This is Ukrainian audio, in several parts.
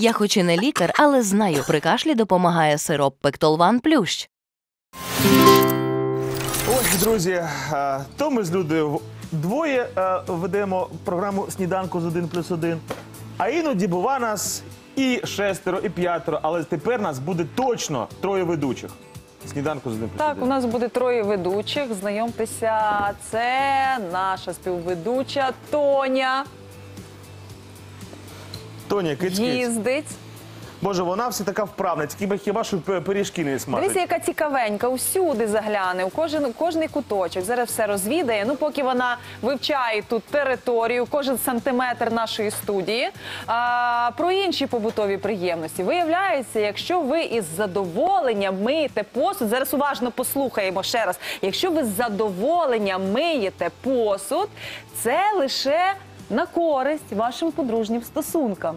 Я хоч і не лікар, але знаю, при кашлі допомагає сироп Пектолван Плющ. Ось, друзі, то ми з Людою двоє е, ведемо програму Сніданку з 1 плюс 1. А іноді бува нас і шестеро, і п'ятеро, але тепер нас буде точно троє ведучих. Сніданку з 1 плюс Так, у нас буде троє ведучих. Знайомтеся, це наша співведуча Тоня. Тоня, киць-киць. Їздить. Боже, вона всі така вправна, тільки хіба що пиріжки не смажить. Дивіться, яка цікавенька, усюди загляне, у кожен, у кожний куточок. Зараз все розвідає. Ну, поки вона вивчає тут територію, кожен сантиметр нашої студії. А, про інші побутові приємності. Виявляється, якщо ви із задоволенням миєте посуд, зараз уважно послухаємо ще раз. Якщо ви з задоволенням миєте посуд, це лише на користь вашим подружнім стосункам.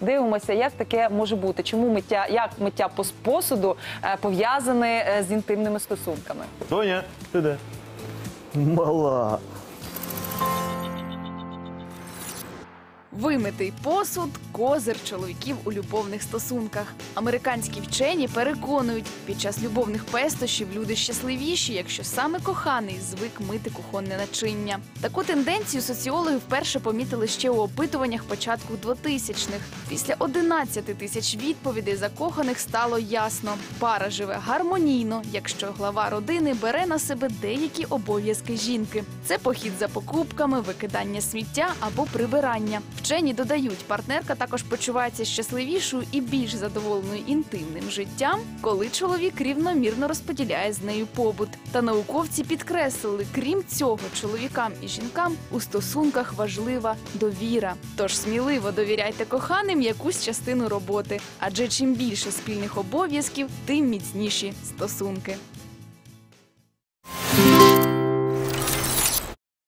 Дивимося, як таке може бути. Чому миття, як миття пос- посуду е, пов'язане е, з інтимними стосунками? Тоня, ти де? Мала. Вимитий посуд козир чоловіків у любовних стосунках. Американські вчені переконують, під час любовних пестощів люди щасливіші, якщо саме коханий звик мити кухонне начиння. Таку тенденцію соціологи вперше помітили ще у опитуваннях початку 2000-х. Після 11 тисяч відповідей закоханих стало ясно, пара живе гармонійно, якщо глава родини бере на себе деякі обов'язки жінки. Це похід за покупками, викидання сміття або прибирання. Вчені додають, партнерка також почувається щасливішою і більш задоволеною інтимним життям, коли чоловік рівномірно розподіляє з нею побут. Та науковці підкреслили, крім цього, чоловікам і жінкам у стосунках важлива довіра. Тож сміливо довіряйте коханим якусь частину роботи, адже чим більше спільних обов'язків, тим міцніші стосунки.